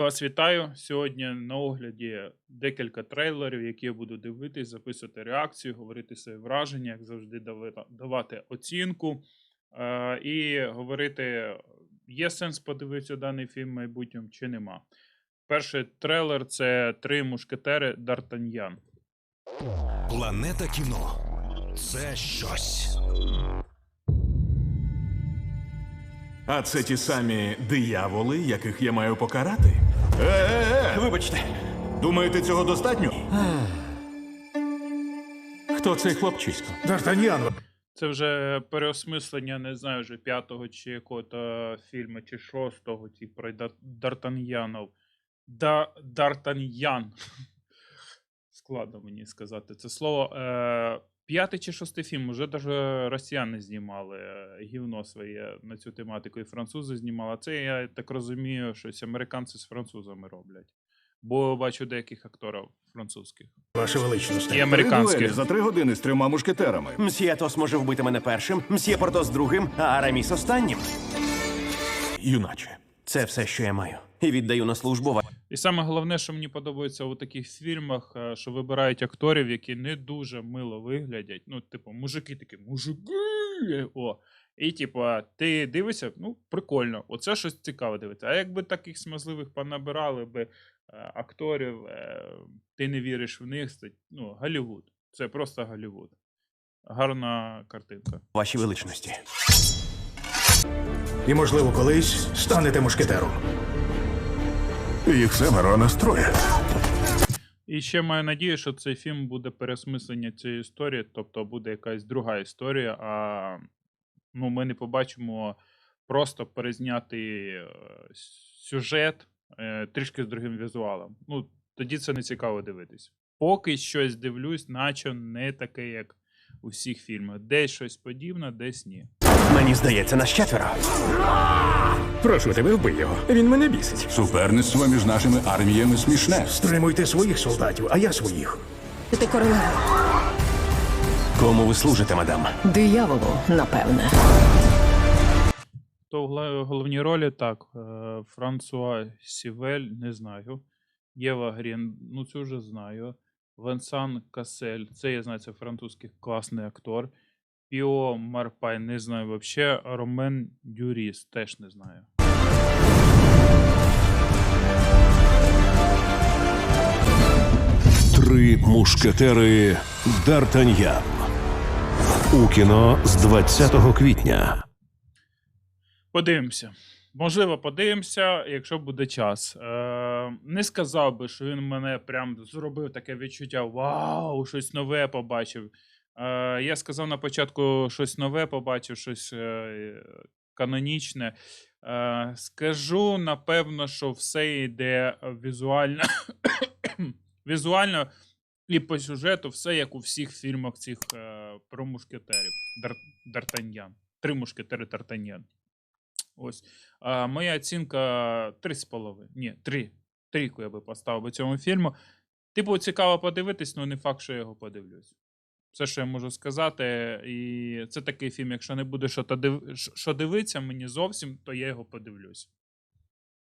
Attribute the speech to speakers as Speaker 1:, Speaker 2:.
Speaker 1: Вас вітаю. Сьогодні на огляді декілька трейлерів, які я буду дивитись, записувати реакцію, говорити свої враження, як завжди давати оцінку. Е, і говорити, є сенс подивитися даний фільм в майбутньому чи нема. Перший трейлер це Три мушкетери Д'Артаньян.
Speaker 2: Планета кіно це щось.
Speaker 3: А це ті самі дияволи, яких я маю покарати? Е-е-е!
Speaker 2: Вибачте,
Speaker 3: Думаєте, цього достатньо? Хто цей хлопчисько?
Speaker 4: Д'Артаньян,
Speaker 1: Це вже переосмислення, не знаю, вже п'ятого чи якого-то фільму, чи шостого, ті про Дар- Д'Артаньянов. Да, Д'Артаньян. Складно мені сказати це слово. Е, п'ятий чи шостий фільм, уже навіть росіяни знімали е, гівно своє на цю тематику, і французи знімали. А це, я так розумію, щось американці з французами роблять. Бо бачу деяких акторів французьких
Speaker 4: ваше величність.
Speaker 1: і американських.
Speaker 3: за три години з трьома мушкетерами.
Speaker 5: Мсьє Атос може вбити мене першим, мсьє Портос другим, а Араміс останнім.
Speaker 3: Юначе.
Speaker 5: Це все, що я маю. І віддаю на службу ва-
Speaker 1: І саме головне, що мені подобається у таких фільмах, е, що вибирають акторів, які не дуже мило виглядять. Ну, типу, мужики такі, мужики. О. І, типу, ти дивишся, ну, прикольно, оце щось цікаве дивитися. А якби таких смазливих понабирали би е, акторів, е, ти не віриш в них, це, ну, Голлівуд. Це просто Голлівуд. Гарна картинка.
Speaker 5: вашій величності.
Speaker 4: І, можливо, колись станете мушкетером.
Speaker 3: Їх семеро настроє.
Speaker 1: І ще маю надію, що цей фільм буде переосмислення цієї історії, тобто буде якась друга історія, а ну, ми не побачимо просто перезнятий е, сюжет е, трішки з другим візуалом. Ну, тоді це не цікаво дивитись. Поки щось дивлюсь, наче не таке, як у всіх фільмах. Десь щось подібне, десь ні.
Speaker 5: Мені здається, нас четверо.
Speaker 4: Прошу тебе, вбий його. Він мене бісить.
Speaker 6: Суперництво між нашими арміями смішне.
Speaker 4: Стримуйте своїх солдатів, а я своїх.
Speaker 7: Ти королева.
Speaker 5: Кому ви служите, мадам?
Speaker 7: Дияволу, напевне.
Speaker 1: То в головній ролі так. е, Франсуа Сівель, не знаю. Єва Грін, ну цю вже знаю. Венсан Касель, це я знаю, це французький класний актор. Піо Марпай, не знаю взагалі. Ромен Дюріс, теж не знаю.
Speaker 2: Три мушкетери Д'Артаньян. У кіно з 20 квітня.
Speaker 1: Подивимося. Можливо, подивимося, якщо буде час. Е, не сказав би, що він мене прям зробив таке відчуття: Вау, щось нове побачив. Е, я сказав на початку щось нове побачив, щось е, канонічне. Е, скажу, напевно, що все йде візуально. візуально і по сюжету, все як у всіх фільмах цих про мушкетерів. Дар, Д'Артаньян. Три мушкетери Д'Артаньян. Ось. А, моя оцінка 3,5. Ні, 3. Трійку я би поставив би цьому фільму. Типу, цікаво подивитись, але не факт, що я його подивлюсь. Все, що я можу сказати. І це такий фільм, якщо не буде що, див... що дивитися мені зовсім, то я його подивлюсь.